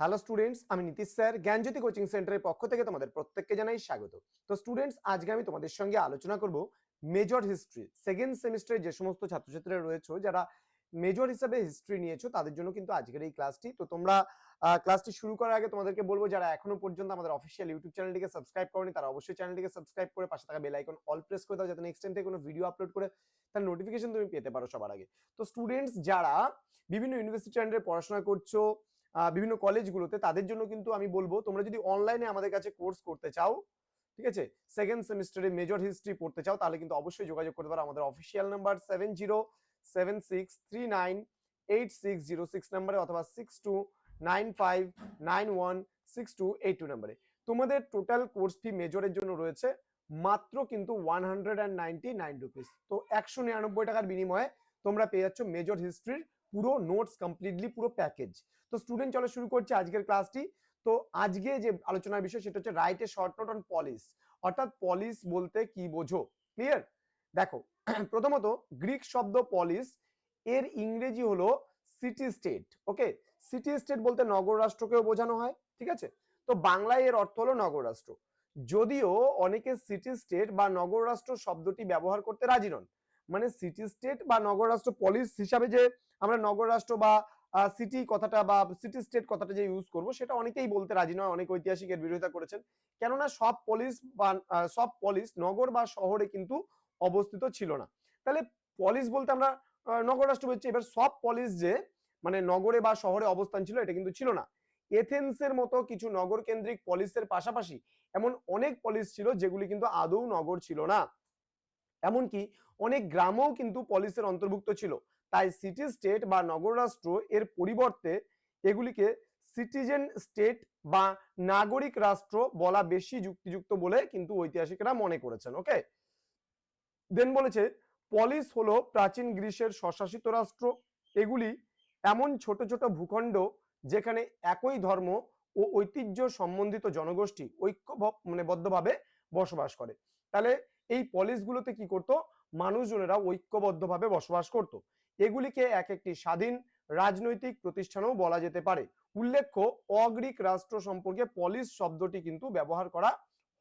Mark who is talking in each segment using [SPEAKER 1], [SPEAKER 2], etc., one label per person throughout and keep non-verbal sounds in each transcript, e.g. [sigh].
[SPEAKER 1] Hello students আমি Nitish sir, জ্ঞানজ্যোতি coaching সেন্টারের পক্ষ থেকে তোমাদের প্রত্যেককে জানাই স্বাগত। তো স্টুডেন্টস আজকে আমি তোমাদের সঙ্গে আলোচনা করব মেজর হিস্ট্রি সেকেন্ড সেমিস্টারে যে সমস্ত ছাত্রছাত্রীরা রয়েছে, যারা মেজর হিসাবে হিস্ট্রি নিয়েছো, তাদের জন্য কিন্তু আজকের এই ক্লাসটি তো তোমরা ক্লাসটি শুরু করার আগে তোমাদেরকে বলব, যারা এখনও পর্যন্ত আমাদের অফিসিয়াল ইউটিউব চ্যানেলটিকে সাবস্ক্রাইব করনি, তারা অবশ্যই চ্যানেলটিকে সাবস্ক্রাইব করে পাশে থাকা বেল আইকন অল প্রেস করে দাও, যাতে নেক্সট টাইম থেকে কোনো ভিডিও আপলোড করে তার নোটিফিকেশন তুমি পেতে পারো সবার আগে। তো স্টুডেন্টস যারা বিভিন্ন ইউনিভার্সিটি আন্ডারে পড়াশোনা করছ বিভিন্ন কলেজগুলোতে তাদের জন্য কিন্তু আমি বলব, তোমরা যদি অনলাইনে আমাদের কাছে কোর্স করতে চাও, ঠিক আছে? সেকেন্ড সেমিস্টারে মেজর হিস্ট্রি পড়তে চাও, তাহলে কিন্তু অবশ্যই যোগাযোগ করতে পারো আমাদের official number seven zero seven six three nine eight six zero six নাম্বারে অথবা six two nine five nine one six two eight two নাম্বারে তোমাদের টোটাল কোর্স ফি মেজরের জন্য রয়েছে মাত্র কিন্তু one hundred and ninety nine rupees তো একশো নিরানব্বই টাকার বিনিময়ে তোমরা পেয়ে যাচ্ছ মেজর হিস্ট্রির পুরো নোটস কমপ্লিটলি পুরো প্যাকেজ তো স্টুডেন্ট চলো শুরু করছে আজকের ক্লাসটি তো আজকে যে আলোচনার বিষয় সেটা হচ্ছে right a short note on polis অর্থাৎ পলিস বলতে কি বোঝো? ক্লিয়ার দেখো, [clears throat] প্রথমত গ্রিক শব্দ পলিস এর ইংরেজি হলো city state okay city state বলতে নগর রাষ্ট্রকেও বোঝানো হয়, ঠিক আছে? তো বাংলায় এর অর্থ হলো নগর রাষ্ট্র। যদিও অনেকে সিটি স্টেট বা নগর রাষ্ট্র শব্দটি ব্যবহার করতে রাজি নন। মানে সিটি স্টেট বা নগর রাষ্ট্র পলিস হিসাবে যে আমরা নগর রাষ্ট্র বা সিটি কথাটা বা সিটি স্টেট কথাটা যে ইউজ করব, সেটা অনেকেই বলতে রাজি নয়, অনেক ঐতিহাসিক এর বিরোধিতা করেছেন। কেননা সব পলিস বা সব পলিস নগর বা শহরে কিন্তু অবস্থিত ছিল না। তাহলে পলিস বলতে আমরা নগর রাষ্ট্র বলছি। এবার সব পলিস যে মানে নগরে বা শহরে অবস্থান ছিল, এটা কিন্তু ছিল না। এথেন্সের মতো কিছু নগর কেন্দ্রিক পলিসের পাশাপাশি এমন অনেক পলিস ছিল, যেগুলি কিন্তু আদৌ নগর ছিল না। এমনকি অনেক গ্রামও কিন্তু পলিসের অন্তর্ভুক্ত ছিল। তাই সিটি স্টেট বা নগর রাষ্ট্র এর পরিবর্তে এগুলিকে সিটিজেন স্টেট বা নাগরিক রাষ্ট্র বলা বেশি যুক্তিযুক্ত বলে কিন্তু ঐতিহাসিকরা মনে করেছেন ওকে দেন বলেছে পলিস হলো প্রাচীন গ্রিসের স্বশাসিত রাষ্ট্র। এগুলি এমন ছোট ছোট ভূখণ্ড যেখানে একই ধর্ম ও ঐতিহ্য সম্বন্ধিত জনগোষ্ঠী ঐক্য মানে বদ্ধভাবে বসবাস করে। তাহলে এই পলিসগুলোতে কি করতো? মানুষজনেরা ঐক্যবদ্ধভাবে বসবাস করত। এগুলিকে এক একটি স্বাধীন রাজনৈতিক প্রতিষ্ঠানও বলা যেতে পারে। উল্লেখ্য, অগ্রিক রাষ্ট্র সম্পর্কে পলিস শব্দটি কিন্তু ব্যবহার করা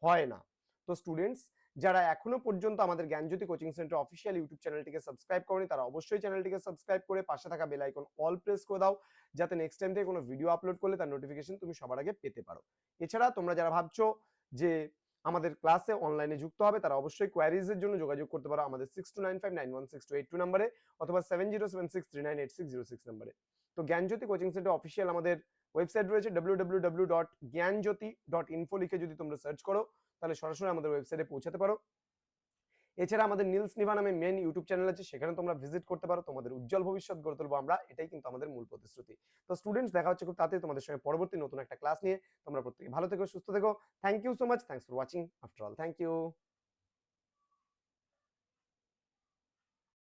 [SPEAKER 1] হয় না। তো স্টুডেন্টস যারা এখনও পর্যন্ত আমাদের Gyanjyoti coaching centre official YouTube চ্যানেলটিকে সাবস্ক্রাইব করেনি, তারা অবশ্যই চ্যানেলটিকে সাবস্ক্রাইব করে পাশে থাকা বেল আইকন অল প্রেস করে দাও, যাতে নেক্সট টাইম থেকে কোনো ভিডিও আপলোড করলে তার নোটিফিকেশন তুমি সবার আগে পেতে পারো। এছাড়া তোমরা যারা ভাবছ যে আমাদের ক্লাসে অনলাইনে যুক্ত হবে, তারা অবশ্যই কোয়ারিজ এর জন্য যোগাযোগ করতে পারো আমাদের six two nine five nine one six two eight two নাম্বারে অথবা seven zero seven six three nine eight six zero six নাম্বারে তো জ্ঞানজ্যোতি কোচিং সেন্টার অফিসিয়াল আমাদের ওয়েবসাইট রয়েছে W W W dot Gyanjyoti dot info লিখে যদি তোমরা search করো, তাহলে সরাসরি আমাদের ওয়েবসাইটে পৌঁছাতে পারো। এছাড়া আমাদের নীলস নিভা নামে মেন ইউটিউব চ্যানেল আছে সেখানে তোমরা ভিজিট করতে পারো, তোমাদের উজ্জ্বল ভবিষ্যৎ গড়ে তুলবো আমরা, এটাই কিন্তু আমাদের মূল প্রতিশ্রুতি। তো স্টুডেন্টস দেখা হচ্ছে খুব তাড়াতাড়ি তোমাদের সঙ্গে পরবর্তী নতুন একটা ক্লাস নিয়ে। তোমরা প্রত্যেকে ভালো থেকো, সুস্থ থেকো। Thank you so much thanks for watching after all thank you